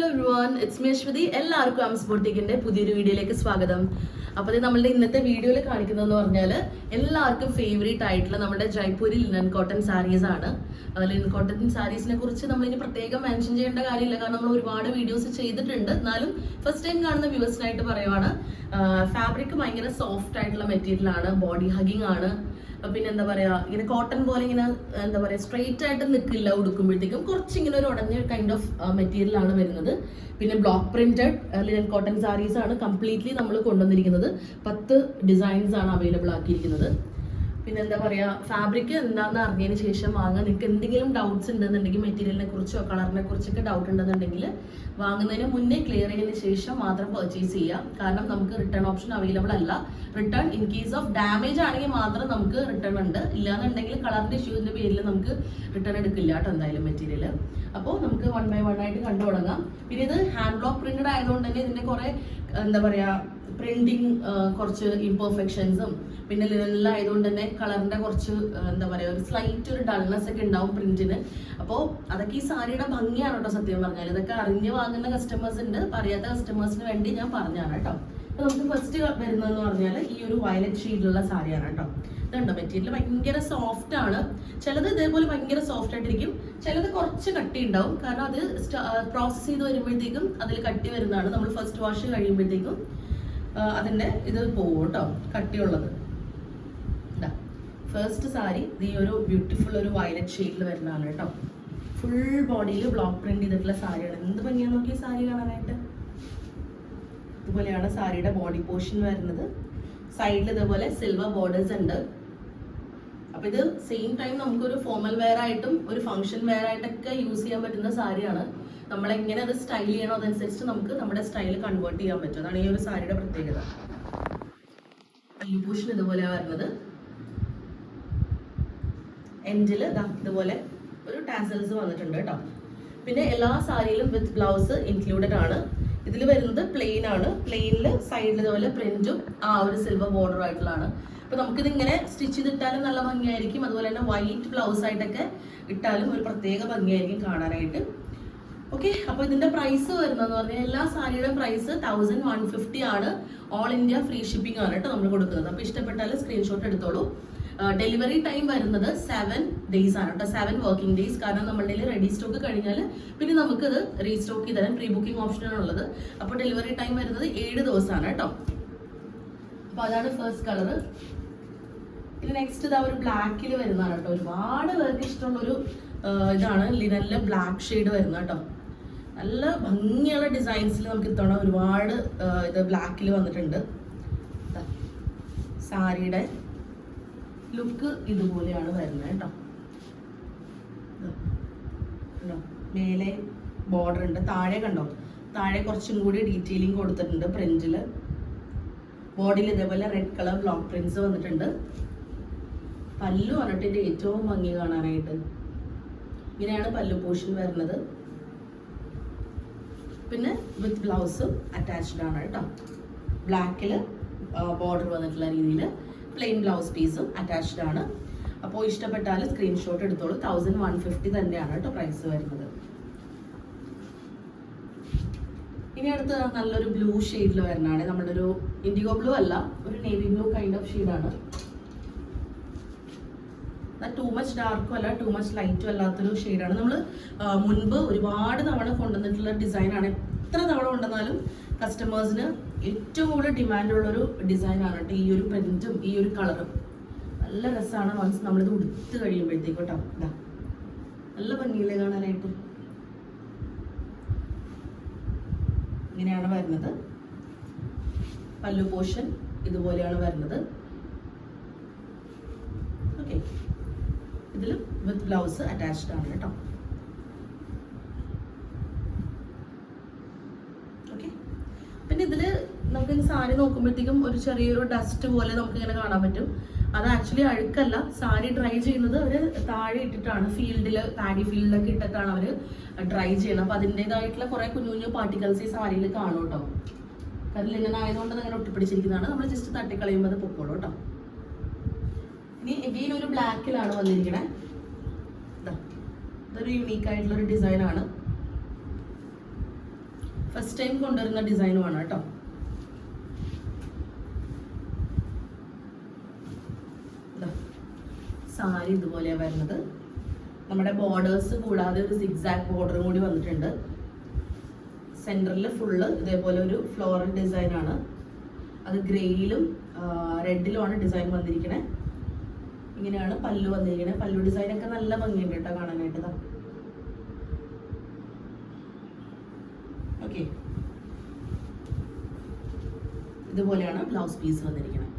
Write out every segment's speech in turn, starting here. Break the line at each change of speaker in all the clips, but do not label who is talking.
Hello everyone it's മേശ്വതി എല്ലാവർക്കും arms ബോട്ടിക്കിന്റെ പുതിയൊരു വീഡിയോയിലേക്ക് സ്വാഗതം. അപ്പോൾ നമ്മളുടെ ഇന്നത്തെ വീഡിയോയിൽ കാണിക്കുന്നതെന്ന് പറഞ്ഞാൽ എല്ലാവർക്കും ഫേവറേറ്റ് ആയിട്ടുള്ള നമ്മുടെ ജയ്പൂരി ലിനൻ കോട്ടൺ സാരീസ് ആണ്. ലിനൻ കോട്ടൺ സാരീസിനെ കുറിച്ച് നമ്മൾ ഇനി പ്രത്യേകം മെൻഷൻ ചെയ്യേണ്ട കാര്യമില്ല. കാരണം നമ്മൾ ഒരുപാട് വീഡിയോസ് ചെയ്തിട്ടുണ്ട്. എന്നാലും ഫസ്റ്റ് ടൈം കാണുന്ന വ്യൂവേഴ്സിനായിട്ട് പറയുവാണ് ഫാബ്രിക് ഭയങ്കര സോഫ്റ്റ് ആയിട്ടുള്ള മെറ്റീരിയൽ ആണ് ബോഡി ഹഗിങ് ആണ്. പിന്നെ എന്താ പറയാ ഇങ്ങനെ കോട്ടൺ പോലെ ഇങ്ങനെ എന്താ പറയാ സ്ട്രെയിറ്റ് ആയിട്ട് നിൽക്കില്ല ഉടുക്കുമ്പോഴത്തേക്കും കുറച്ച് ഇങ്ങനെ ഒരു ഉടഞ്ഞ കൈൻഡ് ഓഫ് മെറ്റീരിയൽ ആണ് വരുന്നത്. പിന്നെ block printed linen cotton sarees ആണ് കംപ്ലീറ്റ്ലി നമ്മൾ കൊണ്ടുവന്നിരിക്കുന്നത്. പത്ത് ഡിസൈൻസ് ആണ് അവൈലബിൾ ആക്കിയിരിക്കുന്നത്. പിന്നെ എന്താ പറയാ ഫാബ്രിക് എന്താണെന്ന് അറിഞ്ഞതിന് ശേഷം വാങ്ങുക നിങ്ങൾക്ക് എന്തെങ്കിലും ഡൗട്ട്സ് ഉണ്ടെന്നുണ്ടെങ്കിൽ മെറ്റീരിയലിനെ കുറിച്ചോ കളറിനെ കുറിച്ചൊക്കെ ഡൗട്ട് ഉണ്ടെന്നുണ്ടെങ്കിൽ വാങ്ങുന്നതിന് മുന്നേ ക്ലിയർ ചെയ്തതിന് ശേഷം മാത്രം പർച്ചേസ് ചെയ്യാം. കാരണം നമുക്ക് റിട്ടേൺ ഓപ്ഷൻ അവൈലബിൾ അല്ല. Return in case of damage ആണെങ്കിൽ മാത്രം നമുക്ക് റിട്ടേൺ ഉണ്ട്. ഇല്ലാന്നുണ്ടെങ്കിൽ കളറിന്റെ ഇഷ്യൂവിന്റെ പേരിൽ നമുക്ക് റിട്ടേൺ എടുക്കില്ല കേട്ടോ എന്തായാലും മെറ്റീരിയൽ അപ്പോൾ നമുക്ക് വൺ ബൈ വൺ ആയിട്ട് കണ്ടു തുടങ്ങാം പിന്നെ ഇത് ഹാൻഡ് ബ്ലോക്ക് പ്രിന്റഡ് ആയതുകൊണ്ട് തന്നെ ഇതിന്റെ കുറെ എന്താ പറയാ പ്രിന്റിങ് കുറച്ച് ഇംപെർഫെക്ഷൻസും പിന്നെ ലിനലായതുകൊണ്ട് തന്നെ കളറിന്റെ കുറച്ച് എന്താ പറയാ ഒരു സ്ലൈറ്റ് ഒരു ഡൾനെസ് ഒക്കെ ഉണ്ടാവും പ്രിന്റിന് അപ്പോൾ അതൊക്കെ ഈ സാരിയുടെ ഭംഗിയാണ് കേട്ടോ സത്യം പറഞ്ഞാൽ ഇതൊക്കെ അറിഞ്ഞ് വാങ്ങുന്ന കസ്റ്റമേഴ്സ് ഉണ്ട്. അറിയാത്ത കസ്റ്റമേഴ്സിന് വേണ്ടി ഞാൻ പറഞ്ഞാണ് കേട്ടോ. അപ്പൊ നമുക്ക് ഫസ്റ്റ് വരുന്നതെന്ന് പറഞ്ഞാൽ ഈ ഒരു വയലറ്റ് ഷെയ്ഡിലുള്ള സാരിയാണ് കേട്ടോ. ഇതുണ്ടോ മെറ്റീരിയൽ ഭയങ്കര സോഫ്റ്റ് ആണ്. ചിലത് ഇതേപോലെ ഭയങ്കര സോഫ്റ്റ് ആയിട്ടിരിക്കും. ചിലത് കുറച്ച് കട്ടി ഉണ്ടാവും കാരണം അത് പ്രോസസ്സ് ചെയ്ത് വരുമ്പോഴത്തേക്കും അതിൽ കട്ടി വരുന്നതാണ്. നമ്മൾ ഫസ്റ്റ് വാഷ് കഴിയുമ്പോഴത്തേക്കും അതിന്റെ ഇത് പോകും കേട്ടോ. കട്ടിയുള്ളത്. ഫസ്റ്റ് സാരി ഇത് ഈ ഒരു ബ്യൂട്ടിഫുൾ ഒരു വയലറ്റ് ഷെയ്ഡിൽ വരുന്നതാണ് കേട്ടോ. ഫുൾ ബോഡിയിൽ ബ്ലോക്ക് പ്രിന്റ് ചെയ്തിട്ടുള്ള സാരിയാണ് എന്ത് ഭംഗിയാണ് നോക്കി സാരി കാണാനായിട്ട്? ഇതുപോലെയാണ് സാരിയുടെ ബോഡി പോർഷൻ വരുന്നത്. സൈഡിൽ ഇതേപോലെ സിൽവർ ബോർഡേഴ്സ് ഉണ്ട്. അപ്പൊ ഇത് സെയിം ടൈം നമുക്കൊരു ഫോമൽ വെയർ ആയിട്ടും ഒരു ഫംഗ്ഷൻ വെയർ ആയിട്ടൊക്കെ യൂസ് ചെയ്യാൻ പറ്റുന്ന സാരിയാണ്. നമ്മൾ എങ്ങനെ അത് സ്റ്റൈൽ ചെയ്യണോ അതനുസരിച്ച് നമുക്ക് നമ്മുടെ സ്റ്റൈൽ കൺവേർട്ട് ചെയ്യാൻ പറ്റും. അതാണ് ഈ ഒരു സാരിയുടെ പ്രത്യേകത. പല്ലുപൂഷൻ ഇതുപോലെയാണ് വരുന്നത്. എൻഡിൽ ഇതുപോലെ ഒരു ടാസൽസ് വന്നിട്ടുണ്ട് കേട്ടോ. പിന്നെ എല്ലാ സാരിയിലും വിത്ത് ബ്ലൗസ് ഇൻക്ലൂഡഡ് ആണ്. ഇതിൽ വരുന്നത് പ്ലെയിൻ ആണ്. പ്ലെയിനിൽ സൈഡിൽ ഇതുപോലെ പ്രിന്റും ആ ഒരു സിൽവർ ബോർഡർ ആയിട്ടുള്ളതാണ്. അപ്പൊ നമുക്കിത് ഇങ്ങനെ സ്റ്റിച്ച് ചെയ്തിട്ടാലും നല്ല ഭംഗിയായിരിക്കും. അതുപോലെ തന്നെ വൈറ്റ് ബ്ലൗസ് ആയിട്ടൊക്കെ ഇട്ടാലും ഒരു പ്രത്യേക ഭംഗിയായിരിക്കും കാണാനായിട്ട്. ഓക്കെ അപ്പോൾ ഇതിന്റെ പ്രൈസ് വരുന്നതെന്ന് പറഞ്ഞാൽ എല്ലാ സാരിയുടെ പ്രൈസ് തൗസൻഡ് വൺ ഫിഫ്റ്റി ആണ്. ഓൾ ഇന്ത്യ ഫ്രീ ഷിപ്പിംഗ് ആണ് കേട്ടോ നമ്മൾ കൊടുക്കുന്നത്. അപ്പോൾ ഇഷ്ടപ്പെട്ടാൽ സ്ക്രീൻഷോട്ട് എടുത്തോളൂ. ഡെലിവറി ടൈം വരുന്നത് സെവൻ ഡേയ്സ് ആണ് കേട്ടോ. സെവൻ വർക്കിംഗ് ഡേയ്സ് കാരണം നമ്മളുടെ റെഡി സ്റ്റോക്ക് കഴിഞ്ഞാൽ പിന്നെ നമുക്കത് റീസ്റ്റോക്ക് ചെയ്ത് തരാൻ പ്രീ ബുക്കിംഗ് ഓപ്ഷനാണ് ഉള്ളത്. അപ്പോൾ ഡെലിവറി ടൈം വരുന്നത് ഏഴ് ദിവസമാണ് കേട്ടോ. അപ്പോൾ അതാണ് ഫസ്റ്റ് കളർ പിന്നെ നെക്സ്റ്റ് ഇതാ ഒരു ബ്ലാക്കിൽ വരുന്നതാണ് കേട്ടോ. ഒരുപാട് പേർക്ക് ഇഷ്ടമുള്ള ഒരു ഇതാണ്. ലിനലിലെ ബ്ലാക്ക് ഷെയ്ഡ് വരുന്നത് കേട്ടോ. നല്ല ഭംഗിയുള്ള ഡിസൈൻസിൽ നമുക്ക് ഇത്തവണ ഒരുപാട് ഇത് ബ്ലാക്കിൽ വന്നിട്ടുണ്ട്. സാരിയുടെ ലുക്ക് ഇതുപോലെയാണ് വരുന്നത് കേട്ടോ. കേട്ടോ? മേലെ ബോർഡർ ഉണ്ട്. താഴെ കണ്ടോ? താഴെ കുറച്ചും കൂടി ഡീറ്റെയിലിംഗ് കൊടുത്തിട്ടുണ്ട് പ്രിന്റിൽ ബോഡിയിൽ ഇതേപോലെ റെഡ് കളർ ബ്ലോക്ക് പ്രിന്റ്സ് വന്നിട്ടുണ്ട്. പല്ലു വന്നിട്ട് ഏറ്റവും ഭംഗി കാണാനായിട്ട്. ഇങ്ങനെയാണ് പല്ലു പോഷൻ വരുന്നത്. പിന്നെ വിത്ത് ബ്ലൗസും അറ്റാച്ച്ഡ് ആണ് കേട്ടോ. ബ്ലാക്കിൽ ബോർഡർ വന്നിട്ടുള്ള രീതിയിൽ പ്ലെയിൻ ബ്ലൗസ് പീസും അറ്റാച്ച്ഡ് ആണ്. അപ്പോൾ ഇഷ്ടപ്പെട്ടാൽ സ്ക്രീൻഷോട്ട് എടുത്തോളൂ. തൗസൻഡ് വൺ ഫിഫ്റ്റി തന്നെയാണ് കേട്ടോ പ്രൈസ് വരുന്നത്. ഇനി അടുത്ത് നല്ലൊരു ബ്ലൂ ഷെയ്ഡിൽ വരുന്നതാണ്. നമ്മുടെ ഒരു ഇൻഡിഗോ ബ്ലൂ അല്ല ഒരു നേവി ബ്ലൂ കൈൻഡ് ഓഫ് ഷെയ്ഡാണ് ടൂ മച്ച് ഡാർക്കും അല്ല ടൂ മച്ച് ലൈറ്റും അല്ലാത്തൊരു ഷെയ്ഡാണ് നമ്മൾ മുൻപ് ഒരുപാട് തവണ കൊണ്ടുവന്നിട്ടുള്ള ഡിസൈനാണ് എത്ര തവണ കൊണ്ടുവന്നാലും കസ്റ്റമേഴ്സിന് ഏറ്റവും കൂടുതൽ ഡിമാൻഡുള്ളൊരു ഡിസൈനാണ് കേട്ടോ. ഈ ഒരു പ്രിന്റും ഈ ഒരു കളറും നല്ല രസമാണ് വൺസ് നമ്മളിത് ഉടുത്ത് കഴിയുമ്പോഴത്തേക്കും കേട്ടോ ഇതാ നല്ല ഭംഗിയില്ലേ കാണാനായിട്ട്. ഇങ്ങനെയാണ് വരുന്നത്. പല്ലു പോഷൻ ഇതുപോലെയാണ് വരുന്നത്. ഓക്കെ ഇതിൽ വിത്ത് ബ്ലൗസ് അറ്റാച്ച്ഡ് ആണ് കേട്ടോ. ഓക്കെ പിന്നെ ഇതിൽ നമുക്ക് സാരി നോക്കുമ്പോഴത്തേക്കും ഒരു ചെറിയൊരു ഡസ്റ്റ് പോലെ നമുക്ക് ഇങ്ങനെ കാണാൻ പറ്റും. അത് ആക്ച്വലി അഴുക്കല്ല. സാരി ഡ്രൈ ചെയ്യുന്നത് അവർ താഴെ ഇട്ടിട്ടാണ്. ഫീൽഡിൽ പാഡി ഫീൽഡിലൊക്കെ ഇട്ടിട്ടാണ് അവർ ഡ്രൈ ചെയ്യുന്നത്. അപ്പോൾ അതിന്റെതായിട്ടുള്ള കുറേ കുഞ്ഞു കുഞ്ഞു പാർട്ടിക്കൽസ് ഈ സാരിയിൽ കാണും കേട്ടോ. കാരണം ഇങ്ങനെ ആയതുകൊണ്ട് അങ്ങനെ ഒട്ടിപ്പിടിച്ചിരിക്കുന്നതാണ്. നമ്മൾ ജസ്റ്റ് തട്ടിക്കളയുമ്പോൾ അത് പൊക്കോളൂ കേട്ടോ. ഇനി എഗെയിൻ ഒരു ബ്ലാക്കിലാണ് വന്നിരിക്കണേ. ഇതാ. ഇതൊരു യുണീക്ക് ആയിട്ടുള്ള ഒരു ഡിസൈനാണ് ഫസ്റ്റ് ടൈം കൊണ്ടുവരുന്ന ഡിസൈനുമാണ് കേട്ടോ ഇതാ. സാരി ഇതുപോലെയാണ് വരുന്നത്. നമ്മുടെ ബോർഡേഴ്സ് കൂടാതെ ഒരു സിക്സാക്ട് ബോർഡറും കൂടി വന്നിട്ടുണ്ട്. സെന്ററിൽ ഫുള്ള് ഇതേപോലെ ഒരു ഫ്ലോറൽ ഡിസൈൻ ആണ്. അത് ഗ്രേയിലും റെഡിലുമാണ് ഡിസൈൻ വന്നിരിക്കുന്നത് ഇങ്ങനെയാണ് പല്ലു വന്നിരിക്കുന്നത് പല്ലു ഡിസൈൻ ഒക്കെ നല്ല ഭംഗിയുണ്ട് കേട്ടോ കാണാനായിട്ട് ഓക്കെ ഇതുപോലെയാണ് ബ്ലൗസ് പീസ് വന്നിരിക്കുന്നത്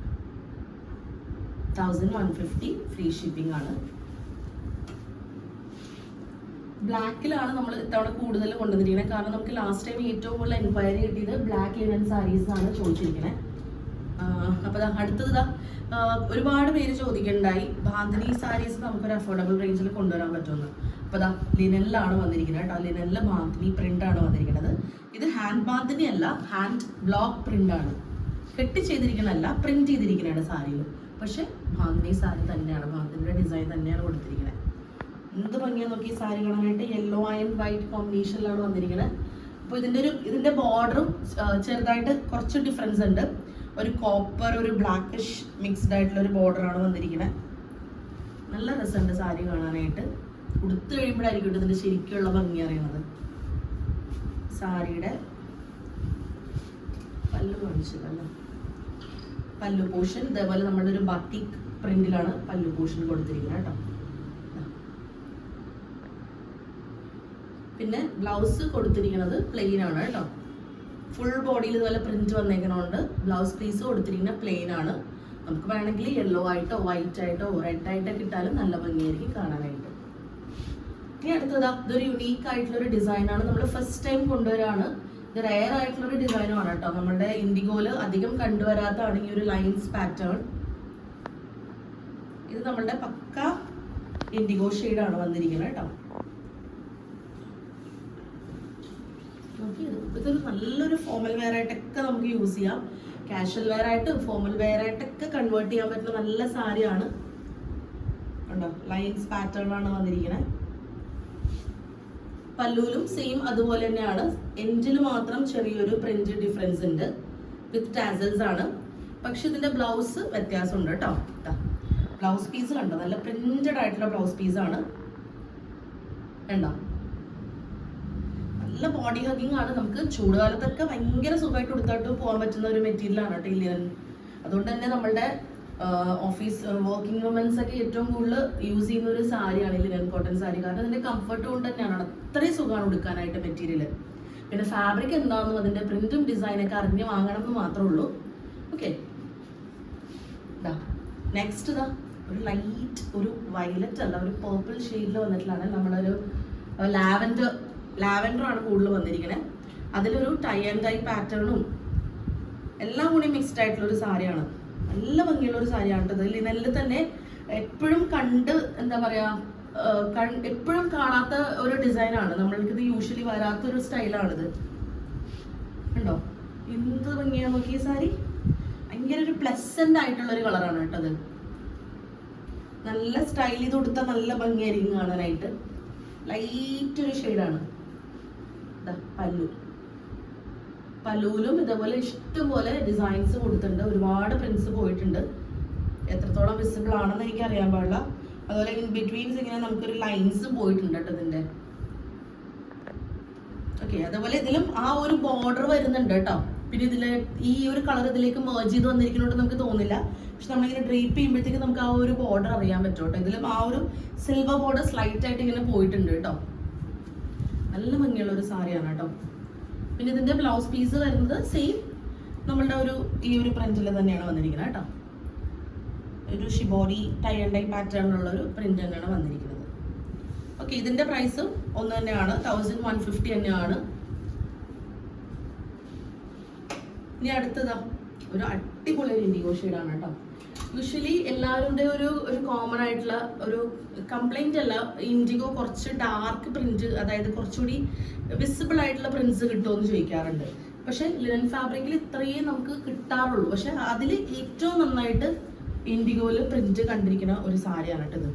thousand one fifty free shipping ആണ്. ബ്ലാക്കിലാണ് നമ്മൾ ഇത്തവണ കൂടുതൽ കൊണ്ടുവന്നിരിക്കുന്നത് കാരണം നമുക്ക് ലാസ്റ്റ് ടൈം ഏറ്റവും കൂടുതൽ എൻക്വയറി കിട്ടിയത് ബ്ലാക്ക് ലിനൻ ആണ് ചോദിച്ചിരിക്കുന്നത് അപ്പോൾ അടുത്തത് ഒരുപാട് പേര് ചോദിക്കുന്നുണ്ടായി ബാന്തിനി സാരീസ് നമുക്കൊരു അഫോർഡബിൾ റേഞ്ചിൽ കൊണ്ടുവരാൻ പറ്റുമെന്ന്. അപ്പോൾ ദാ ലിനനിലാണ് വന്നിരിക്കുന്നത് കേട്ടോ. ബാന്തിനി പ്രിന്റ് ആണ് വന്നിരിക്കുന്നത് ഇത് ഹാൻഡ് ബാന്തിനി അല്ല ഹാൻഡ് ബ്ലോക്ക് പ്രിന്റ് ആണ്. കെട്ടി ചെയ്തിരിക്കണല്ല പ്രിന്റ് ചെയ്തിരിക്കുന്നതാണ് സാരിയിൽ പക്ഷെ ബാന്തിനി സാരി തന്നെയാണ്. ബാന്തിനിയുടെ ഡിസൈൻ തന്നെയാണ് കൊടുത്തിരിക്കുന്നത് എന്ത് ഭംഗിയാ നോക്കി ഈ സാരി കാണാനായിട്ട് യെല്ലോ ആൻഡ് വൈറ്റ് കോമ്പിനേഷനിലാണ് വന്നിരിക്കുന്നത് അപ്പോൾ ഇതിന്റെ ഒരു ഇതിന്റെ ബോർഡറും ചെറുതായിട്ട് കുറച്ച് ഡിഫറൻസ് ഉണ്ട്. ഒരു കോപ്പർ ഒരു ബ്ലാക്കിഷ് മിക്സ്ഡ് ആയിട്ടുള്ള ഒരു ബോർഡറാണ് വന്നിരിക്കുന്നത് നല്ല രസമുണ്ട് സാരി കാണാനായിട്ട്. ഉടുത്തു കഴിയുമ്പോഴായിരിക്കും ഇതിന്റെ ശരിക്കുള്ള ഭംഗി അറിയുന്നത്. സാരിയുടെ പല്ലു കാണിച്ചതല്ലോ പല്ലു പോഷൻ ഇതേപോലെ നമ്മുടെ ഒരു ബത്തിക് പ്രിന്റിലാണ് പല്ലു പോഷൻ കൊടുത്തിരിക്കുന്നത് കേട്ടോ. പിന്നെ ബ്ലൗസ് കൊടുത്തിരിക്കുന്നത് പ്ലെയിൻ ആണ് കേട്ടോ. ഫുൾ ബോഡിയിൽ ഇതുപോലെ പ്രിന്റ് വന്നേക്കണോണ്ട് ബ്ലൗസ് പീസ് കൊടുത്തിരിക്കുന്ന പ്ലെയിൻ ആണ്. നമുക്ക് വേണമെങ്കിൽ യെല്ലോ ആയിട്ടോ വൈറ്റ് ആയിട്ടോ റെഡ് ആയിട്ടോ കിട്ടാലും നല്ല ഭംഗിയായിരിക്കും കാണാനായിട്ട്. ഇനി അടുത്തതാ ഇതൊരു യുണീക്ക് ആയിട്ടുള്ള ഒരു ഡിസൈൻ ആണ്. നമ്മൾ ഫസ്റ്റ് ടൈം കൊണ്ടുവരാണ് ഇത് റയർ ആയിട്ടുള്ള ഒരു ആണ് കേട്ടോ. നമ്മുടെ ഇൻഡിഗോയിൽ അധികം കണ്ടുവരാത്തതാണ് ഈ ഒരു ലൈൻസ് പാറ്റേൺ ഇത് നമ്മളുടെ പക്ക ഇൻഡിഗോ ആണ് വന്നിരിക്കുന്നത് കേട്ടോ. ഇതൊരു നല്ലൊരു ഫോമൽ വെയർ ആയിട്ടൊക്കെ നമുക്ക് യൂസ് ചെയ്യാം. കാഷ്വൽ വെയർ ആയിട്ട് ഫോമൽ വെയർ ആയിട്ടൊക്കെ കൺവേർട്ട് ചെയ്യാൻ പറ്റുന്ന നല്ല സാരിയാണ്. ഉണ്ടോ ലൈൻസ് പാറ്റേൺ ആണ് വന്നിരിക്കുന്നത്. പല്ലൂലും സെയിം അതുപോലെ തന്നെയാണ്. എൻഡിൽ മാത്രം ചെറിയൊരു പ്രിന്റ് ഡിഫറൻസ് ഉണ്ട്. വിത്ത് ടാസൽസ് ആണ്. പക്ഷെ ഇതിന്റെ ബ്ലൗസ് വ്യത്യാസമുണ്ട് കേട്ടോ ബ്ലൗസ് പീസ് കണ്ടോ? നല്ല പ്രിന്റഡ് ആയിട്ടുള്ള ബ്ലൗസ് പീസ് ആണ്. നല്ല ബോഡി ഹഗിങ് ആണ്. നമുക്ക് ചൂടുകാലത്തൊക്കെ ഭയങ്കര സുഖമായിട്ട് ഉടുത്തായിട്ട് പോകാൻ പറ്റുന്ന ഒരു മെറ്റീരിയൽ ആണ് കേട്ടോ ഇല്ലിയൻ അതുകൊണ്ട് തന്നെ നമ്മളുടെ ഓഫീസ് വർക്കിംഗ് വുമൻസ് ഒക്കെ ഏറ്റവും കൂടുതൽ യൂസ് ചെയ്യുന്ന ഒരു സാരിയാണ് ലിനൻ കോട്ടൺ സാരി. കാരണം അതിന്റെ കംഫർട്ട് കൊണ്ട് തന്നെയാണ്. അത്രയും സുഖമാണ് ഉടുക്കാനായിട്ട് മെറ്റീരിയൽ പിന്നെ ഫാബ്രിക് എന്താണെന്നും അതിന്റെ പ്രിന്റും ഡിസൈനൊക്കെ അറിഞ്ഞ് വാങ്ങണം എന്ന് മാത്രമേ ഉള്ളൂ ഓക്കെ നെക്സ്റ്റ് ഇതാ ഒരു ലൈറ്റ് ഒരു വയലറ്റ് അല്ല ഒരു പേർപ്പിൾ ഷെയ്ഡിൽ വന്നിട്ടുള്ളതാണ് ലാവൻഡർ ലാവൻഡർ ആണ് കൂടുതൽ വന്നിരിക്കുന്നത് അതിലൊരു ടൈ ആൻഡ് ടൈ പാറ്റേണും എല്ലാം കൂടി മിക്സ്ഡ് ആയിട്ടുള്ള ഒരു സാരിയാണ്. നല്ല ഭംഗിയുള്ള ഒരു സാരിയാണ് കേട്ടത് ലിനലിൽ തന്നെ എപ്പോഴും കണ്ട് എന്താ പറയാ എപ്പോഴും കാണാത്ത ഒരു ഡിസൈനാണ്. ഇത് യൂഷ്വലി വരാത്തൊരു സ്റ്റൈലാണിത്. ഉണ്ടോ എന്ത് ഭംഗിയാ നോക്കി സാരി? ഭയങ്കര ഒരു പ്ലസന്റ് ആയിട്ടുള്ള ഒരു കളറാണ് കേട്ടത് നല്ല സ്റ്റൈൽ ചെയ്ത് കൊടുത്താൽ നല്ല ഭംഗിയായിരിക്കും കാണാനായിട്ട്. ലൈറ്റ് ഒരു ഷെയ്ഡാണ് പല്ലു. പല്ലുവിലും ഇതേപോലെ ഇഷ്ടംപോലെ ഡിസൈൻസ് കൊടുത്തിട്ടുണ്ട്. ഒരുപാട് പ്രിന്റ്സ് പോയിട്ടുണ്ട്. എത്രത്തോളം വിസിബിൾ ആണെന്ന് എനിക്ക് അറിയാൻ പാടില്ല. അതുപോലെ ഇൻ ബിറ്റ്വീൻസ് ഇങ്ങനെ നമുക്കൊരു ലൈൻസ് പോയിട്ടുണ്ട് കേട്ടോ ഇതിന്റെ. ഓക്കെ അതുപോലെ ഇതിലും ആ ഒരു ബോർഡർ വരുന്നുണ്ട് കേട്ടോ. പിന്നെ ഇതിലെ ഈ ഒരു കളർ ഇതിലേക്ക് മേർജ് ചെയ്ത് വന്നിരിക്കുന്നതുകൊണ്ട് നമുക്ക് തോന്നില്ല. പക്ഷെ നമ്മളിങ്ങനെ ഡ്രീപ്പ് ചെയ്യുമ്പോഴത്തേക്ക് നമുക്ക് ആ ഒരു ബോർഡർ അറിയാൻ പറ്റും കേട്ടോ. ഇതിലും ആ ഒരു സിൽവർ ബോർഡർ സ്ലൈറ്റ് ആയിട്ട് ഇങ്ങനെ പോയിട്ടുണ്ട് കേട്ടോ. നല്ല ഭംഗിയുള്ള ഒരു സാരിയാണ് കേട്ടോ. പിന്നെ ഇതിന്റെ ബ്ലൗസ് പീസ് വരുന്നത് സെയിം നമ്മളുടെ ഒരു ഈ ഒരു പ്രിന്റിൽ തന്നെയാണ് വന്നിരിക്കുന്നത് കേട്ടോ. ഒരു ഷിബോറി ടൈ ആൻഡ് ടൈ പാറ്റേണിലുള്ള ഒരു പ്രിന്റ് തന്നെയാണ് വന്നിരിക്കുന്നത്. ഓക്കെ ഇതിന്റെ പ്രൈസും ഒന്ന് തന്നെയാണ്. തൗസൻഡ് വൺ ഫിഫ്റ്റി തന്നെയാണ്. ഇനി അടുത്തതാ ഒരു അടിപൊളി ഒരു ഇൻഡിഗോ ഷെയ്ഡാണ് കേട്ടോ. യൂഷ്വലി എല്ലാവരുടെ ഒരു ഒരു കോമൺ ആയിട്ടുള്ള ഒരു കംപ്ലൈന്റ് അല്ല. ഇൻഡിഗോ കുറച്ച് ഡാർക്ക് പ്രിന്റ് അതായത് കുറച്ചുകൂടി വിസിബിൾ ആയിട്ടുള്ള പ്രിന്റ്സ് കിട്ടുമെന്ന് ചോദിക്കാറുണ്ട്. പക്ഷെ ലിനൻ ഫാബ്രിക്കിൽ ഇത്രയും നമുക്ക് കിട്ടാറുള്ളൂ. പക്ഷെ അതിൽ ഏറ്റവും നന്നായിട്ട് ഇൻഡിഗോയിൽ പ്രിന്റ് കണ്ടിരിക്കുന്ന ഒരു സാരിയാണ് ഇത്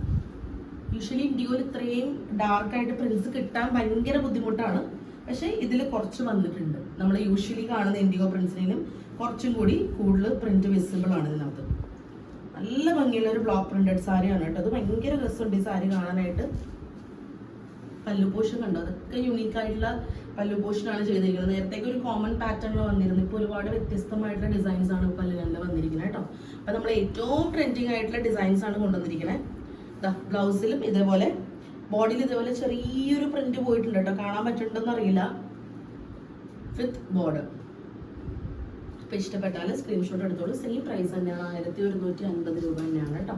യൂഷ്വലി ഇൻഡിഗോയിൽ ഇത്രയും ഡാർക്ക് ആയിട്ട് പ്രിന്റ്സ് കിട്ടാൻ ഭയങ്കര ബുദ്ധിമുട്ടാണ്. പക്ഷേ ഇതിൽ കുറച്ച് വന്നിട്ടുണ്ട്. നമ്മൾ യൂഷ്വലി കാണുന്ന ഇൻഡിഗോ പ്രിന്റ്സിനും കുറച്ചും കൂടി കൂടുതൽ പ്രിന്റ് വിസിബിൾ ആണ് ഇതിനകത്ത്. നല്ല ഭംഗിയുള്ള ഒരു ബ്ലോക്ക് പ്രിന്റഡ് സാരിയാണ് കേട്ടോ. അത് ഭയങ്കര രസമുണ്ട് ഈ സാരി കാണാനായിട്ട്. പല്ലുപോഷൻ കണ്ടു? അതൊക്കെ യുണീക്ക് ആയിട്ടുള്ള പല്ലുപോഷനാണ് ചെയ്തിരിക്കുന്നത്. നേരത്തേക്ക് ഒരു കോമൺ പാറ്റേണിൽ വന്നിരുന്നു. ഇപ്പോൾ ഒരുപാട് വ്യത്യസ്തമായിട്ടുള്ള ഡിസൈൻസ് ആണ് പല്ലുകളിൽ വന്നിരിക്കുന്നത് കേട്ടോ. അപ്പൊ നമ്മൾ ഏറ്റവും ട്രെൻഡിങ് ആയിട്ടുള്ള ഡിസൈൻസ് ആണ് കൊണ്ടുവന്നിരിക്കുന്നത്. ബ്ലൗസിലും ഇതേപോലെ ബോഡിയിൽ ഇതേപോലെ ചെറിയൊരു പ്രിന്റ് പോയിട്ടുണ്ട് കേട്ടോ. കാണാൻ പറ്റുന്നുണ്ടെന്ന് അറിയില്ല. വിത്ത് ബോർഡർ അപ്പൊ ഇഷ്ടപ്പെട്ടാൽ സ്ക്രീൻഷോട്ട് എടുത്തോളൂ. സെയിം പ്രൈസ് തന്നെയാണ് ആയിരത്തി ഒരുന്നൂറ്റി അൻപത് രൂപ തന്നെയാണ് കേട്ടോ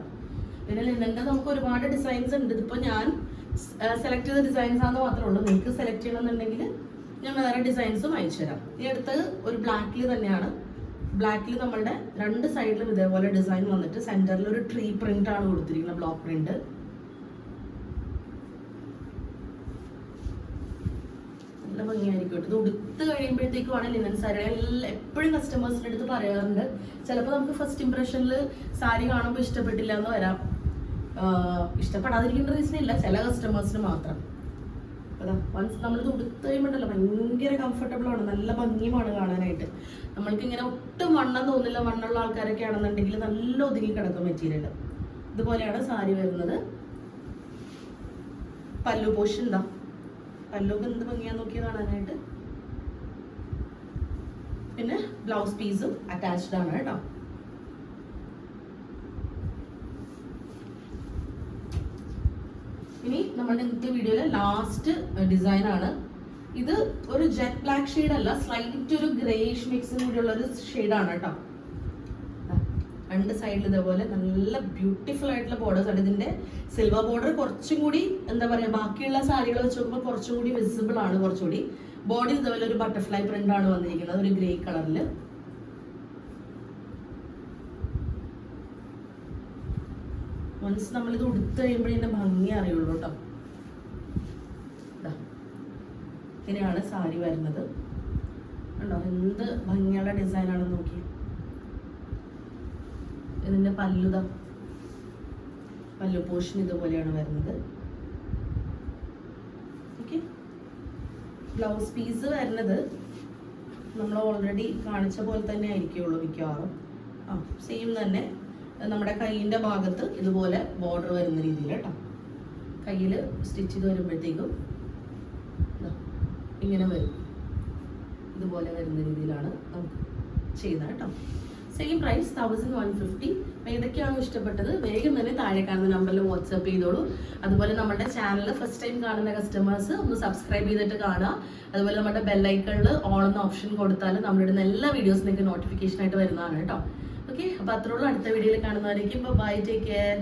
പിന്നെ ലിനന്റെ നമുക്ക് ഒരുപാട് ഡിസൈൻസ് ഉണ്ട്. ഇതിപ്പോ ഞാൻ സെലക്ട് ചെയ്ത ഡിസൈൻസ് ആണെന്ന് മാത്രമേ ഉള്ളൂ. നിങ്ങൾക്ക് സെലക്ട് ചെയ്യണമെന്നുണ്ടെങ്കിൽ ഞാൻ വേറെ ഡിസൈൻസും അയച്ചു തരാം. ഈ അടുത്തത് ഒരു ബ്ലാക്കിൽ തന്നെയാണ്. ബ്ലാക്കിൽ നമ്മളുടെ രണ്ട് സൈഡിലും ഇതേപോലെ ഡിസൈൻ വന്നിട്ട് സെന്ററിൽ ഒരു ട്രീ പ്രിന്റ് ആണ് കൊടുത്തിരിക്കുന്നത്. ബ്ലോക്ക് പ്രിന്റ് നല്ല ഭംഗിയായിരിക്കും ഇത് ഉടുത്ത് കഴിയുമ്പോഴത്തേക്കുമാണ് ലിനൻ സാരി എപ്പോഴും കസ്റ്റമേഴ്സിന്റെ അടുത്ത് പറയാറുണ്ട്. ചിലപ്പോൾ നമുക്ക് ഫസ്റ്റ് ഇംപ്രഷനിൽ സാരി കാണുമ്പോൾ ഇഷ്ടപ്പെട്ടില്ല എന്ന് വരാം. ഇഷ്ടപ്പെടാതിരിക്കേണ്ട റീസൺ ഇല്ല. ചില കസ്റ്റമേഴ്സിന് മാത്രം. അതാ വൺസ് നമ്മളിത് ഉടുത്ത് കഴിയുമ്പോഴല്ലോ ഭയങ്കര കംഫർട്ടബിൾ ആണ്. നല്ല ഭംഗിയുമാണ് കാണാനായിട്ട്. നമ്മൾക്ക് ഇങ്ങനെ ഒട്ടും വണ്ണം തോന്നില്ല. വണ്ണുള്ള ആൾക്കാരൊക്കെ ആണെന്നുണ്ടെങ്കിൽ നല്ല ഒതുങ്ങി കിടക്കും മെറ്റീരിയൽ ഇതുപോലെയാണ് സാരി വരുന്നത്. പല്ലു പോഷൻ എന്താ പല്ലുക്ക് എന്ത് ഭംഗിയാ നോക്കിയ കാണാനായിട്ട്? പിന്നെ ബ്ലൗസ് പീസും അറ്റാച്ച്ഡ് ആണ് കേട്ടോ. ഇനി നമ്മുടെ ഇന്നത്തെ വീഡിയോയിലെ ലാസ്റ്റ് ഡിസൈൻ ആണ്. ഇത് ഒരു ജെറ്റ് ബ്ലാക്ക് ഷെയ്ഡ് അല്ല സ്ലൈറ്റ് ഒരു ഗ്രേഷ് മിക്സും കൂടി ഉള്ള ഒരു ഷെയ്ഡാണ് കേട്ടോ. രണ്ട് സൈഡിൽ ഇതേപോലെ നല്ല ബ്യൂട്ടിഫുൾ ആയിട്ടുള്ള ബോർഡേഴ്സ് ആണ്. ഇതിന്റെ സിൽവർ ബോർഡർ കുറച്ചും കൂടി എന്താ പറയാ ബാക്കിയുള്ള സാരികൾ വെച്ച് നോക്കുമ്പോൾ കുറച്ചും കൂടി വിസിബിൾ ആണ് കുറച്ചുകൂടി. ബോഡി ഇതേപോലെ ഒരു ബട്ടർഫ്ലൈ പ്രിന്റ് ആണ് വന്നിരിക്കുന്നത്. ഒരു ഗ്രേ കളറിൽ വൺസ് നമ്മളിത് ഉടുത്ത് കഴിയുമ്പോഴേ ഭംഗി അറിയുള്ളൂ കേട്ടോ. ഇങ്ങനെയാണ് സാരി വരുന്നത്. കണ്ടോ? എന്ത് ഭംഗിയുള്ള ഡിസൈൻ ആണെന്ന് നോക്കി പല്ലുത പല്ലു പോഷൻ ഇതുപോലെയാണ് വരുന്നത്. ഓക്കെ ബ്ലൗസ് പീസ് വരുന്നത് നമ്മൾ ഓൾറെഡി കാണിച്ച പോലെ തന്നെ ആയിരിക്കുള്ളൂ മിക്കവാറും. ആ സെയിം തന്നെ. നമ്മുടെ കൈയിന്റെ ഭാഗത്ത് ഇതുപോലെ ബോർഡർ വരുന്ന രീതിയിൽ കേട്ടോ. കയ്യിൽ സ്റ്റിച്ച് ചെയ്ത് വരുമ്പോഴത്തേക്കും ഇങ്ങനെ വരും. ഇതുപോലെ വരുന്ന രീതിയിലാണ് നമുക്ക് ചെയ്യുന്നത് കേട്ടോ. Same price thousand one fifty അപ്പോൾ ഏതൊക്കെയാണോ ഇഷ്ടപ്പെട്ടത്. വേഗം തന്നെ താഴെ കാണുന്ന നമ്പറിൽ വാട്സപ്പ് ചെയ്തോളൂ. അതുപോലെ നമ്മുടെ ചാനൽ ഫസ്റ്റ് ടൈം കാണുന്ന കസ്റ്റമേഴ്സ് ഒന്ന് സബ്സ്ക്രൈബ് ചെയ്തിട്ട് കാണുക. അതുപോലെ നമ്മുടെ ബെല്ലൈക്കണിൽ ഓൾ എന്ന ഓപ്ഷൻ കൊടുത്താൽ നമ്മളിടുന്ന എല്ലാ വീഡിയോസും നിങ്ങൾക്ക് നോട്ടിഫിക്കേഷൻ ആയിട്ട് വരുന്നതാണ് കേട്ടോ. ഓക്കെ അപ്പോൾ അത്രയുള്ള അടുത്ത വീഡിയോയിൽ കാണുന്നവരേക്കും ബൈ ടേക്ക് കെയർ